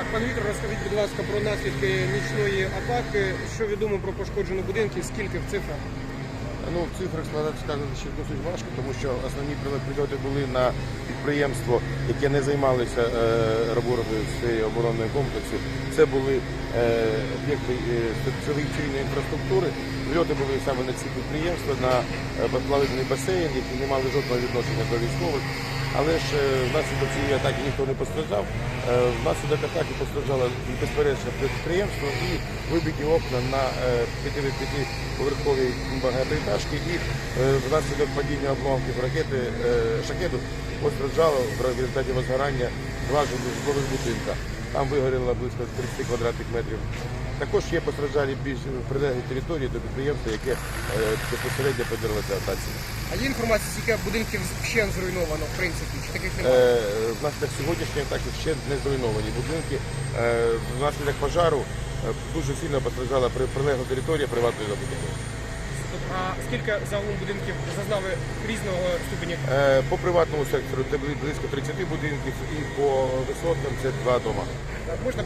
Так, пан Віктор, розкажіть, будь ласка, про наслідки нічної атаки. Що відомо про пошкоджені будинки, скільки в цифрах? Ну, в цифрах сказати ще досить важко, тому що основні прильоти були на підприємство, яке не займалося е, роботою в сфері комплексу. Це були е, об'єкти е, цивільної інфраструктури. Прильоти були саме на ці підприємства, на плавильний басейн, які не мали жодного відношення до військових. Але ж е, внаслідок цієї атаки ніхто не постраждав. Е, Внаслідок атаки постраждало безперечно підприємство і вибиті окна на е, 5-поверховій багатоэтажці і е, внаслідок падіння обломків ракети шакету постраждало в результаті возгорання два житлових будинка. Там вигоріло близько 30 квадратних метрів. Також є постраждалі більш прилеглі території до підприємства, яке безпосередньо піддалося атаці. А є інформація, скільки будинків ще зруйновано, в принципі, чи таких немає? Е, Внаслідок сьогоднішньої атаки ще не зруйновані будинки. Е, Внаслідок пожару е, дуже сильно постраждала прилегла територія приватної забудови. А скільки загалом будинків зазнали різного ступеня? Е, По приватному сектору це близько 30 будинків і по висоткам це два дома. Можна